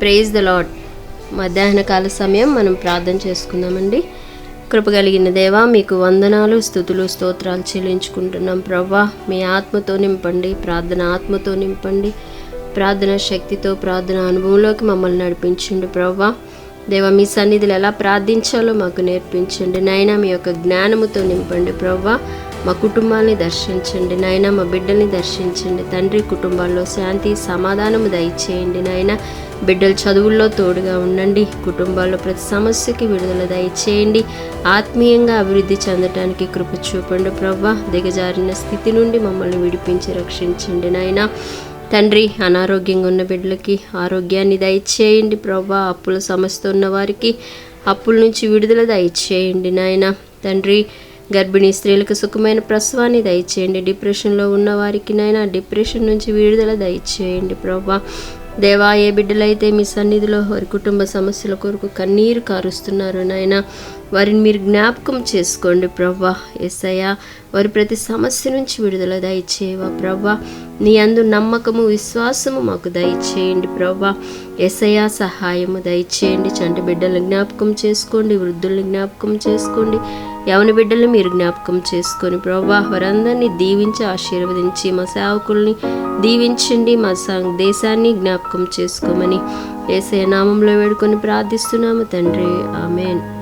Praise the lord మధ్యాహ్న కాల సమయం మనం ప్రార్థన చేసుకుందామండి. కృప కలిగిన దేవా మీకు వందనాలు స్థుతులు స్తోత్రాలు చెల్లించుకుంటున్నాం ప్రవ్వా. మీ ఆత్మతో నింపండి ప్రార్థన ఆత్మతో నింపండి. ప్రార్థన శక్తితో ప్రార్థన అనుభవంలోకి మమ్మల్ని నడిపించండి ప్రవ్వా. దేవా మీ సన్నిధిలో ఎలా ప్రార్థించాలో మాకు నేర్పించండి. నాయనా మీ యొక్క జ్ఞానముతో నింపండి ప్రవ్వా. మా కుటుంబాన్ని దర్శించండి నాయన మా బిడ్డల్ని దర్శించండి. తండ్రి కుటుంబాల్లో శాంతి సమాధానము దయచేయండి నాయన. బిడ్డల చదువుల్లో తోడుగా ఉండండి కుటుంబాల్లో ప్రతి సమస్యకి విడుదల దయచేయండి. ఆత్మీయంగా అభివృద్ధి చెందటానికి కృప చూపండి ప్రవ్వా. దిగజారిన స్థితి నుండి మమ్మల్ని విడిపించి రక్షించండి నాయన. తండ్రి అనారోగ్యంగా ఉన్న బిడ్డలకి ఆరోగ్యాన్ని దయచేయండి ప్రభా అప్పుల సమస్య ఉన్న వారికి అప్పుల నుంచి విడుదల దయచేయండి నాయన. తండ్రి గర్భిణీ స్త్రీలకు సుఖమైన ప్రసవాన్ని దయచేయండి. డిప్రెషన్లో ఉన్న వారికి డిప్రెషన్ నుంచి విడుదల దయచేయండి ప్రభా. దేవా ఏ బిడ్డలైతే మీ సన్నిధిలో వారి కుటుంబ సమస్యల కొరకు కన్నీరు కారుస్తున్నారు నాయన వారిని మీరు జ్ఞాపకం చేసుకోండి ప్రవ్వా ఎస్సయ్యా వారి ప్రతి సమస్య నుంచి విడుదల దయచేయవా ప్రవ్వా నీ అందు నమ్మకము విశ్వాసము మాకు దయచేయండి ప్రవ్వా ఎస్ఐయా సహాయము దయచేయండి. చంటి బిడ్డలను జ్ఞాపకం చేసుకోండి వృద్ధుల్ని జ్ఞాపకం చేసుకోండి. యవని బిడ్డల్ని మీరు జ్ఞాపకం చేసుకొని ప్రభా వారందరినీ దీవించి ఆశీర్వదించి మా సేవకుల్ని దీవించండి మా సం- దేశాన్ని జ్ఞాపకం చేసుకోమని ఏసే నామంలో వేడుకొని ప్రార్థిస్తున్నాము తండ్రి. ఆమెన్.